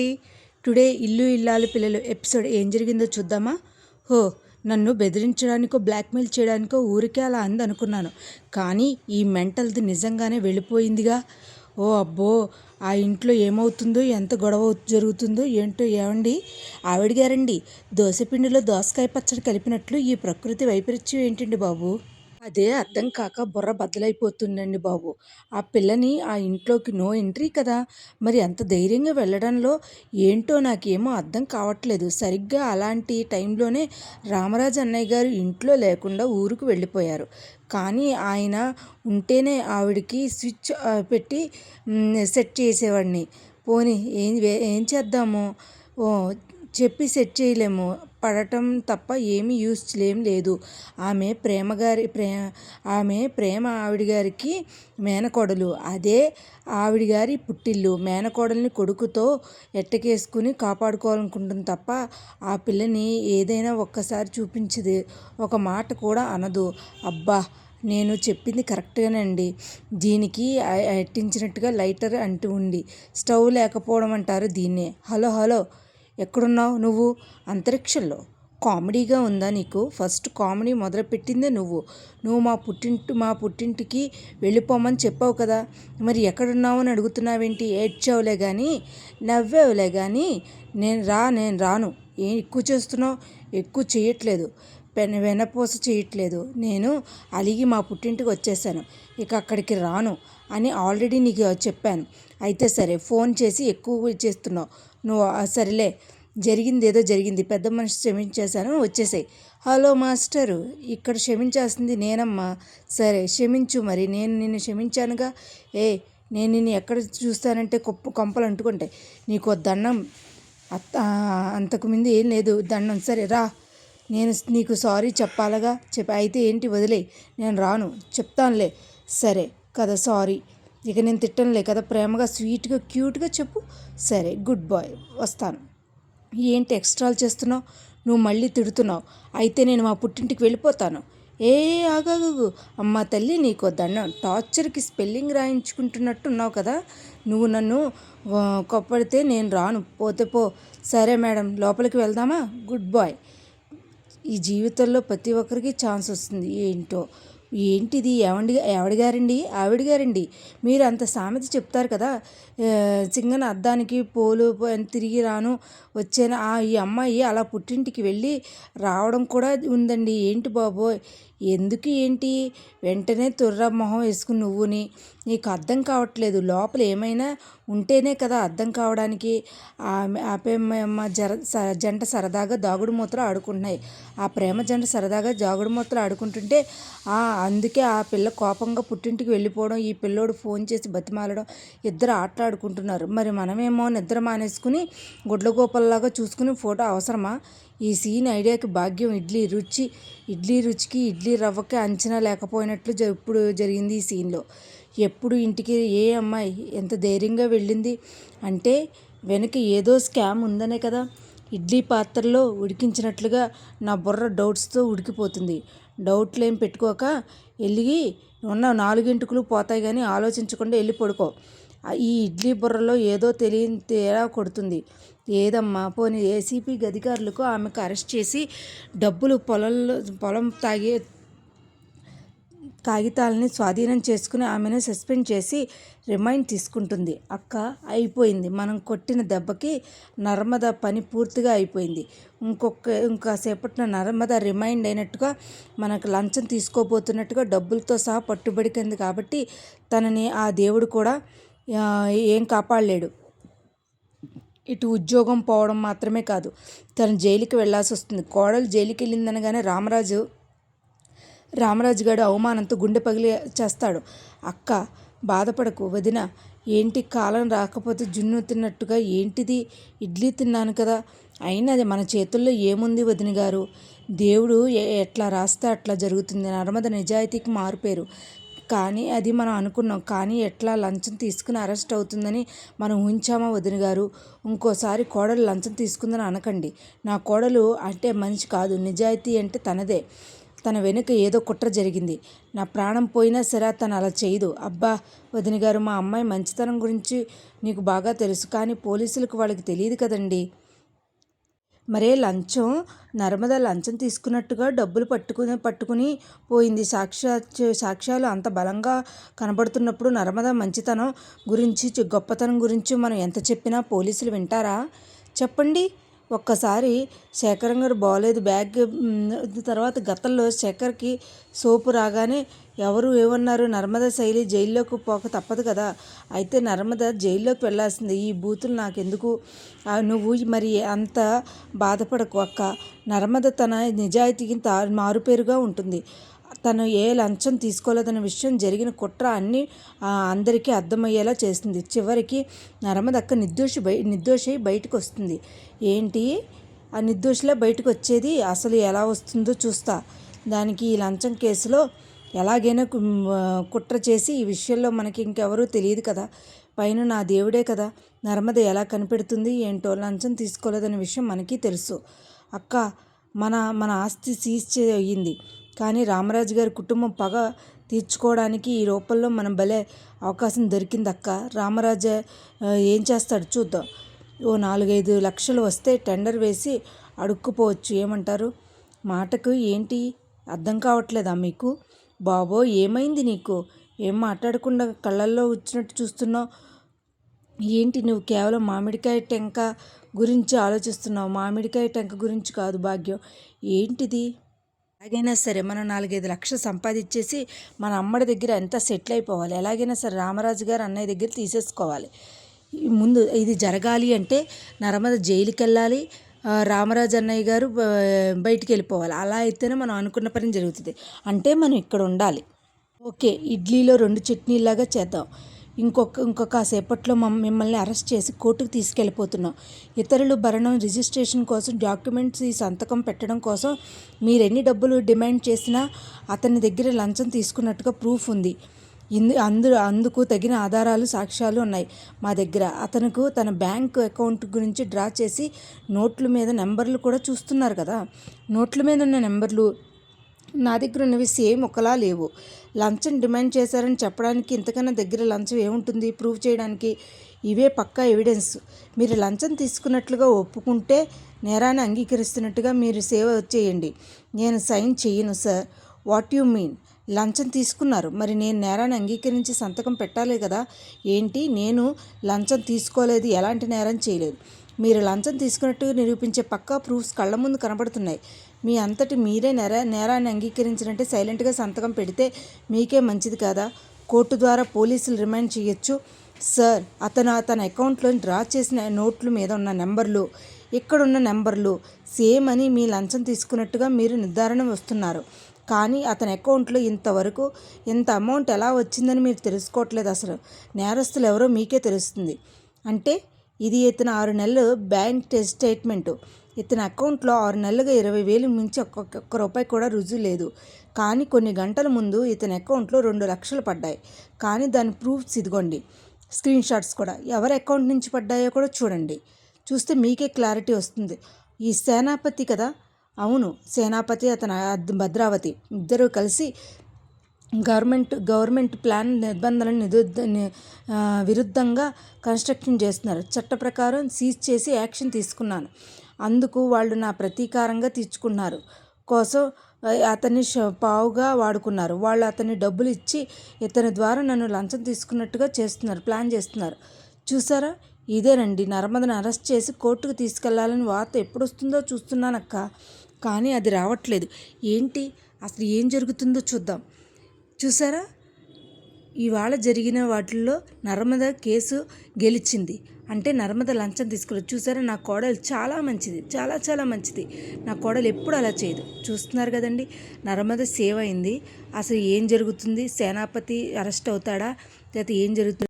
అండి టుడే ఇల్లు ఇల్లాలు పిల్లలు ఎపిసోడ్ ఏం జరిగిందో చూద్దామా? హో నన్ను బెదిరించడానికో బ్లాక్మెయిల్ చేయడానికో ఊరికే అలా అంది అనుకున్నాను కానీ ఈ మెంటల్ది నిజంగానే వెళ్ళిపోయిందిగా. ఓ అబ్బో ఆ ఇంట్లో ఏమవుతుందో ఎంత గొడవ జరుగుతుందో ఏంటో ఏమండి? ఆవిడ గారండి దోశపిండిలో దోసకాయ పచ్చడి కలిపినట్లు ఈ ప్రకృతి వైపరీత్యం ఏంటండి బాబు? అదే అర్థం కాక బుర్ర బద్దలైపోతుందండి బాబు. ఆ పిల్లని ఆ ఇంట్లోకి నో ఎంట్రీ కదా. మరి అంత ధైర్యంగా వెళ్ళడంలో ఏంటో నాకేమో అర్థం కావట్లేదు. సరిగ్గా అలాంటి టైంలోనే రామరాజు అన్నయ్య గారు ఇంట్లో లేకుండా ఊరుకు వెళ్ళిపోయారు. కానీ ఆయన ఉంటేనే ఆవిడకి స్విచ్ పెట్టి సెట్ చేసేవాడిని. పోనీ ఏం ఏం చేద్దాము? ఓ చెప్పి సెట్ చేయలేము. పడటం తప్ప ఏమీ యూస్ లేం లేదు. ఆమె ప్రేమ గారి ప్రే ఆమె ప్రేమ ఆవిడ గారికి మేనకోడలు. అదే ఆవిడ గారి పుట్టిల్లు. మేనకోడల్ని కొడుకుతో ఎట్టకేసుకుని కాపాడుకోవాలనుకుంటుంది తప్ప ఆ పిల్లని ఏదైనా ఒక్కసారి చూపించదు. ఒక మాట కూడా అనదు. అబ్బా! నేను చెప్పింది కరెక్ట్గానండి. దీనికి అట్టించినట్టుగా లైటర్ అంటూ ఉండి స్టవ్ లేకపోవడం అంటారు దీన్నే. Hello hello! ఎక్కడున్నావు నువ్వు? అంతరిక్షంలో. కామెడీగా ఉందా నీకు? ఫస్ట్ కామెడీ మొదలుపెట్టిందే నువ్వు. నువ్వు మా పుట్టింటి మా పుట్టింటికి వెళ్ళిపోమని చెప్పావు కదా. మరి ఎక్కడున్నావు అని అడుగుతున్నావేంటి? ఏడ్చావులే కానీ నవ్వావులే కానీ నేను రా నేను రాను. ఏం ఎక్కువ చేస్తున్నావు? ఎక్కువ చేయట్లేదు. పెన వెనపోస చేయట్లేదు. నేను అలిగి మా పుట్టింటికి వచ్చేసాను. ఇక అక్కడికి రాను అని ఆల్రెడీ నీకు చెప్పాను. అయితే సరే ఫోన్ చేసి ఎక్కువ చేస్తున్నావు. నువ్వు సరేలే జరిగింది ఏదో జరిగింది పెద్ద మనిషి క్షమించేశాను వచ్చేసాయి. హలో మాస్టరు ఇక్కడ క్షమించాల్సింది నేనమ్మా. సరే క్షమించు మరి నేను నిన్ను క్షమించానుగా? ఏ నేను నిన్ను ఎక్కడ చూస్తానంటే కొప్పు కొంపలు అంటుకుంటాయి నీకు దండం అత్త అంతకుముందు ఏం లేదు దండం. సరే రా. నేను నీకు సారీ చెప్పాలగా చెప్ప అయితే ఏంటి వదిలే నేను రాను చెప్తానులే. సరే కదా సారీ. ఇక నేను తిట్టనులే కదా ప్రేమగా స్వీట్గా క్యూట్గా చెప్పు. సరే గుడ్ బాయ్ వస్తాను. ఏంటి ఎక్స్ట్రాలు చేస్తున్నావు? నువ్వు మళ్ళీ తిడుతున్నావు. అయితే నేను మా పుట్టింటికి వెళ్ళిపోతాను. ఏ ఆగాగు అమ్మ తల్లి నీకు దండం. టార్చర్కి స్పెల్లింగ్ రాయించుకుంటున్నట్టు ఉన్నావు కదా. నువ్వు నన్ను కొప్పడితే నేను రాను. పోతే పో. సరే మేడం లోపలికి వెళ్దామా? Good bye. ఈ జీవితంలో ప్రతి ఒక్కరికి ఛాన్స్ వస్తుంది. ఏంటో? ఏంటిది? ఏమండి ఆవిడ గారండి ఆవిడ గారండి మీరు అంత సామెత చెప్తారు కదా. సింగన అద్దానికి పోలు తిరిగి రాను వచ్చాను ఈ అమ్మాయి అలా పుట్టింటికి వెళ్ళి రావడం కూడా ఉందండి. ఏంటి బాబోయ్? ఎందుకు ఏంటి? వెంటనే తుర్ర మొహం వేసుకుని నువ్వుని. నీకు అర్థం కావట్లేదు. లోపల ఏమైనా ఉంటేనే కదా అర్థం కావడానికి. ఆ ప్రేమ జర జంట సరదాగా దాగుడు మూతలు ఆడుకుంటున్నాయి. ఆ ప్రేమ జంట సరదాగా జాగుడు మూతలు ఆడుకుంటుంటే అందుకే ఆ పిల్ల కోపంగా పుట్టింటికి వెళ్ళిపోవడం ఈ పిల్లోడు ఫోన్ చేసి బతిమాలడం ఇద్దరు ఆటలాడుకుంటున్నారు. మరి మనమేమో నిద్ర మానేసుకుని గుడ్లగోపల్లాగా చూసుకుని ఫోటో అవసరమా? ఈ సీన్ ఐడియాకి భాగ్యం ఇడ్లీ రుచి. ఇడ్లీ రుచికి ఇడ్లీ రవ్వకి అంచనా లేకపోయినట్లు ఇప్పుడు జరిగింది ఈ సీన్లో. ఎప్పుడు ఇంటికి ఏ అమ్మాయి ఎంత ధైర్యంగా వెళ్ళింది అంటే వెనక ఏదో స్కామ్ ఉందనే కదా. ఇడ్లీ పాత్రలో ఉడికించినట్లుగా నా బుర్ర డౌట్స్తో ఉడికిపోతుంది. డౌట్లు ఏం పెట్టుకోక వెళ్ళి ఉన్న నాలుగింటికులు పోతాయి కానీ ఆలోచించకుండా వెళ్ళి పడుకో. ఈ ఇడ్లీ బుర్రలో ఏదో తెలియని తేడా కొడుతుంది. ఏదమ్మా? పోనీ ఏసీపీ అధికారులకు ఆమెకు అరెస్ట్ చేసి డబ్బులు పొలంలో పొలం తాగే కాగితాలని స్వాధీనం చేసుకుని ఆమెను సస్పెండ్ చేసి రిమైండ్ తీసుకుంటుంది. అక్క అయిపోయింది. మనం కొట్టిన దెబ్బకి నర్మద పని పూర్తిగా అయిపోయింది. ఇంకొక ఇంకాసేపట్లో నర్మద రిమైండ్ అయినట్టుగా మనకు లంచం తీసుకోబోతున్నట్టుగా డబ్బులతో సహా పట్టుబడికింది కాబట్టి తనని ఆ దేవుడు కూడా ఏం కాపాడలేడు. ఇటు ఉద్యోగం పోవడం మాత్రమే కాదు తను జైలుకి వెళ్ళాల్సి వస్తుంది. కోడలు జైలుకి వెళ్ళిందనగానే రామరాజు రామరాజు గారు అవమానంతో గుండె పగిలి చేస్తాడు. అక్క బాధపడకు వదిన ఏంటి కాలం రాకపోతే జున్ను తిన్నట్టుగా ఏంటిది? ఇడ్లీ తిన్నాను కదా. అయినా అది మన చేతుల్లో ఏముంది వదిన గారు? దేవుడు ఎట్లా రాస్తే అట్లా జరుగుతుంది. నర్మద నిజాయితీకి మారుపేరు కానీ అది మనం అనుకున్నాం. కానీ ఎట్లా లంచం తీసుకుని అరెస్ట్ అవుతుందని మనం ఊహించామా వదిన గారు? ఇంకోసారి కోడలు లంచం తీసుకుందని అనకండి. నా కోడలు అంటే మనిషి కాదు. నిజాయితీ అంటే తనదే. తన వెనుక ఏదో కుట్ర జరిగింది. నా ప్రాణం పోయినా సరే తను అలా చేయదు. అబ్బా వదిన గారు మా అమ్మాయి మంచితనం గురించి నీకు బాగా తెలుసు. కానీ పోలీసులకు వాళ్ళకి తెలియదు కదండీ. మరే లంచం నర్మద లంచం తీసుకున్నట్టుగా డబ్బులు పట్టుకుని పట్టుకుని పోయింది. సాక్షా సాక్ష్యాలు అంత బలంగా కనబడుతున్నప్పుడు నర్మద మంచితనం గురించి గొప్పతనం గురించి మనం ఎంత చెప్పినా పోలీసులు వింటారా? చెప్పండి. ఒక్కసారి శేఖరం గారు బాగోలేదు బ్యాగ్ తర్వాత గతంలో శేఖర్కి సోపు రాగానే ఎవరు ఏమన్నారు? నర్మద శైలి జైల్లోకి పోక తప్పదు కదా. అయితే నర్మద జైల్లోకి వెళ్ళాల్సింది. ఈ బూతులు నాకెందుకు? నువ్వు మరి అంత బాధపడకు అక్క. నర్మద తన నిజాయితీకి తా మారుపేరుగా ఉంటుంది. తను ఏ లంచం తీసుకోలేదన్న విషయం జరిగిన కుట్ర అన్నీ అందరికీ అర్థమయ్యేలా చేస్తుంది. చివరికి నర్మదక్క నిర్దోషి బయ నిర్దోషి బయటకు వస్తుంది ఏంటి? ఆ నిర్దోషిలా బయటకు వచ్చేది అసలు ఎలా వస్తుందో చూస్తా. దానికి ఈ లంచం కేసులో ఎలాగైనా కు- కుట్ర చేసి ఈ విషయంలో మనకి ఇంకెవరూ తెలియదు కదా. పైన నా దేవుడే కదా. నర్మద ఎలా కనిపెడుతుంది? ఏంటో లంచం తీసుకోలేదనే విషయం మనకి తెలుసు. అక్క మన మన ఆస్తి సీజ్ చే- అయ్యింది. కానీ రామరాజు గారి కుటుంబం పగ తీర్చుకోవడానికి ఈ రూపంలో మనం భలే అవకాశం దొరికింది అక్క. రామరాజు ఏం చేస్తాడు చూద్దాం. ఓ నాలుగైదు లక్షలు వస్తే టెండర్ వేసి అడుక్కుపోవచ్చు ఏమంటారు? మాటకు ఏంటి? అర్థం కావట్లేదా మీకు? బాబో ఏమైంది నీకు? ఏం మాట్లాడకుండా కళ్ళల్లో వచ్చినట్టు చూస్తున్నావు? ఏంటి నువ్వు కేవలం మామిడికాయ టెంక గురించి ఆలోచిస్తున్నావు? మామిడికాయ టెంక గురించి కాదు భాగ్యం. ఏంటిది? ఎలాగైనా సరే మనం నాలుగైదు లక్షలు సంపాదించేసి మన అమ్మడి దగ్గర ఎంత సెటిల్ అయిపోవాలి? ఎలాగైనా సరే రామరాజు గారు అన్నయ్య దగ్గర తీసేసుకోవాలి. ముందు ఇది జరగాలి అంటే నర్మద జైలుకి వెళ్ళాలి రామరాజు అన్నయ్య గారు బయటికి వెళ్ళిపోవాలి. అలా అయితేనే మనం అనుకున్న పని జరుగుతుంది. అంటే మనం ఇక్కడ ఉండాలి. ఓకే ఇడ్లీలో రెండు చట్నీలాగా చేద్దాం. ఇంకొక ఇంకొక సేపట్లో మమ్మ మిమ్మల్ని అరెస్ట్ చేసి కోర్టుకు తీసుకెళ్ళిపోతున్నాం. ఇతరులు భరణం రిజిస్ట్రేషన్ కోసం డాక్యుమెంట్స్ ఈ సంతకం పెట్టడం కోసం మీరు ఎన్ని డబ్బులు డిమాండ్ చేసినా అతని దగ్గర లంచం తీసుకున్నట్టుగా ప్రూఫ్ ఉంది. ఇందు అందు అందుకు తగిన ఆధారాలు సాక్ష్యాలు ఉన్నాయి మా దగ్గర. అతనుకు తన బ్యాంక్ అకౌంట్ గురించి డ్రా చేసి నోట్ల మీద నెంబర్లు కూడా చూస్తున్నారు కదా. నోట్ల మీద ఉన్న నెంబర్లు నా దగ్గర ఉన్నవి సేమ్ ఒకలా లేవు. లంచం డిమాండ్ చేశారని చెప్పడానికి ఇంతకన్నా దగ్గర లంచం ఏముంటుంది? ప్రూవ్ చేయడానికి ఇవే పక్కా ఎవిడెన్స్. మీరు లంచం తీసుకున్నట్లుగా ఒప్పుకుంటే నేరాన్ని అంగీకరిస్తున్నట్టుగా మీరు సేవ చేయండి. నేను సైన్ చేయను సార్. What you mean? లంచం తీసుకున్నారు. మరి నేను నేరాన్ని అంగీకరించి సంతకం పెట్టాలి కదా. ఏంటి? నేను లంచం తీసుకోలేదు. ఎలాంటి నేరం చేయలేదు. మీరు లంచం తీసుకున్నట్టు నిరూపించే పక్కా ప్రూఫ్స్ కళ్ళ ముందు కనబడుతున్నాయి. మీ అంతటి మీరే నేర నేరాన్ని అంగీకరించినట్టే సైలెంట్గా సంతకం పెడితే మీకే మంచిది కదా? కోర్టు ద్వారా పోలీసులు రిమైండ్ చేయొచ్చు? సార్ అతను తన అకౌంట్లో డ్రా చేసిన నోట్ల మీద ఉన్న నెంబర్లు ఇక్కడున్న నెంబర్లు సేమ్ అని మీ లంచం తీసుకున్నట్టుగా మీరు నిర్ధారణ వస్తున్నారు. కానీ అతని అకౌంట్లో ఇంతవరకు ఇంత అమౌంట్ ఎలా వచ్చిందని మీరు తెలుసుకోవట్లేదు అసలు. నేరస్తులు ఎవరో మీకే తెలుస్తుంది. అంటే ఇది ఇతను ఆరు నెలలు బ్యాంక్ టెస్ట్ స్టేట్మెంటు. ఇతని అకౌంట్లో ఆరు నెలలుగా ఇరవై వేలు మించి ఒక్కొక్క ఒక్క రూపాయి కూడా రుజువు లేదు. కానీ కొన్ని గంటల ముందు ఇతని అకౌంట్లో రెండు లక్షలు పడ్డాయి. కానీ దాని ప్రూఫ్స్ ఇదిగోండి. స్క్రీన్ షాట్స్ కూడా. ఎవరి అకౌంట్ నుంచి పడ్డాయో కూడా చూడండి. చూస్తే మీకే క్లారిటీ వస్తుంది. ఈ సేనాపతి కదా? అవును సేనాపతి అతను భద్రావతి. ఇద్దరూ కలిసి గవర్నమెంట్ గవర్నమెంట్ ప్లాన్ నిబంధనలను నిరుద్ధ ని- విరుద్ధంగా కన్స్ట్రక్షన్ చేస్తున్నారు. చట్ట ప్రకారం సీజ్ చేసి యాక్షన్ తీసుకున్నాను. అందుకు వాళ్ళు నా ప్రతీకారంగా తీర్చుకున్నారు. కోసం అతన్ని పావుగా వాడుకున్నారు. వాళ్ళు అతన్ని డబ్బులు ఇచ్చి ఇతని ద్వారా నన్ను లంచం తీసుకున్నట్టుగా చేస్తున్నారు ప్లాన్ చేస్తున్నారు. చూసారా? ఇదేనండి. నర్మదను అరెస్ట్ చేసి కోర్టుకు తీసుకెళ్ళాలని వార్త ఎప్పుడు వస్తుందో చూస్తున్నానక్క. కానీ అది రావట్లేదు. ఏంటి? అసలు ఏం జరుగుతుందో చూద్దాం. చూసారా? ఇవాళ జరిగిన వాటిల్లో నర్మద కేసు గెలిచింది. అంటే నర్మద లంచం తీసుకుని చూసారా? నా కోడలు చాలా మంచిది. చాలా చాలా మంచిది. నా కోడలు ఎప్పుడు అలా చేయదు. చూస్తున్నారు కదండి? నర్మద సేవ్ అయింది. అసలు ఏం జరుగుతుంది? సేనాపతి అరెస్ట్ అవుతాడా? లేకపోతే ఏం జరుగుతుంది?